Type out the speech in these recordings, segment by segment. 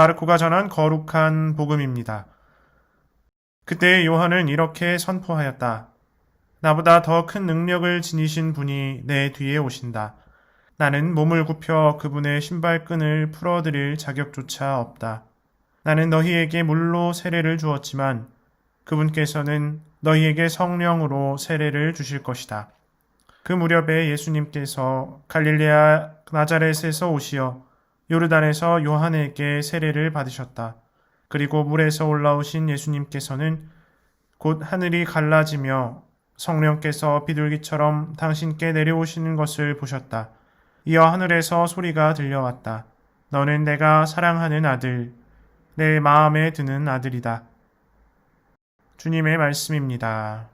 마르코가 전한 거룩한 복음입니다. 그때 요한은 이렇게 선포하였다. 나보다 더 큰 능력을 지니신 분이 내 뒤에 오신다. 나는 몸을 굽혀 그분의 신발끈을 풀어드릴 자격조차 없다. 나는 너희에게 물로 세례를 주었지만 그분께서는 너희에게 성령으로 세례를 주실 것이다. 그 무렵에 예수님께서 갈릴레아 나자렛에서 오시어 요르단에서 요한에게 세례를 받으셨다. 그리고 물에서 올라오신 예수님께서는 곧 하늘이 갈라지며 성령께서 비둘기처럼 당신께 내려오시는 것을 보셨다. 이어 하늘에서 소리가 들려왔다. 너는 내가 사랑하는 아들, 내 마음에 드는 아들이다. 주님의 말씀입니다.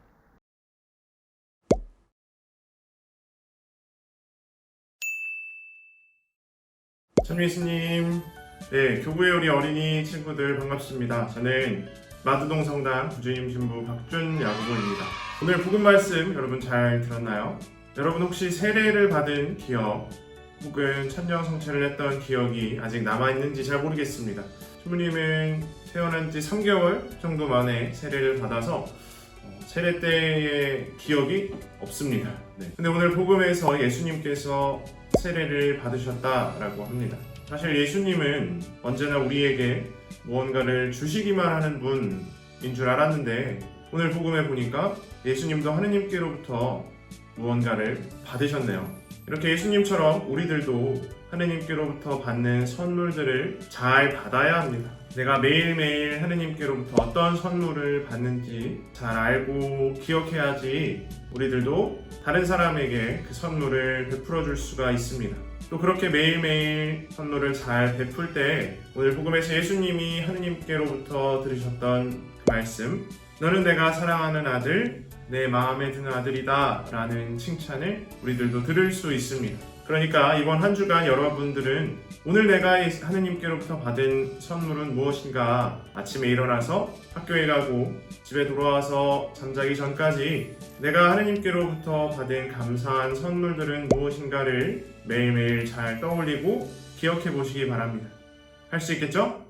참 예수님, 네, 교구의 우리 어린이 친구들 반갑습니다. 저는 마두동 성당 부주임 신부 박준 야구보입니다. 오늘 복음 말씀 여러분 잘 들었나요? 여러분 혹시 세례를 받은 기억 혹은 천정 성체를 했던 기억이 아직 남아있는지 잘 모르겠습니다. 신부님은 태어난 지 3개월 정도 만에 세례를 받아서 어, 세례 때의 기억이 없습니다. 네. 근데 오늘 복음에서 예수님께서 세례를 받으셨다라고 합니다. 사실 예수님은 언제나 우리에게 무언가를 주시기만 하는 분인 줄 알았는데 오늘 복음에 보니까 예수님도 하느님께로부터 무언가를 받으셨네요. 이렇게 예수님처럼 우리들도 하느님께로부터 받는 선물들을 잘 받아야 합니다. 내가 매일매일 하느님께로부터 어떤 선물을 받는지 잘 알고 기억해야지 우리들도 다른 사람에게 그 선물을 베풀어 줄 수가 있습니다. 또 그렇게 매일매일 선물을 잘 베풀 때 오늘 복음에서 예수님이 하느님께로부터 들으셨던 그 말씀 너는 내가 사랑하는 아들 내 마음에 드는 아들이다 라는 칭찬을 우리들도 들을 수 있습니다. 그러니까 이번 한 주간 여러분들은 오늘 내가 하느님께로부터 받은 선물은 무엇인가 아침에 일어나서 학교에 가고 집에 돌아와서 잠자기 전까지 내가 하느님께로부터 받은 감사한 선물들은 무엇인가를 매일매일 잘 떠올리고 기억해 보시기 바랍니다. 할 수 있겠죠?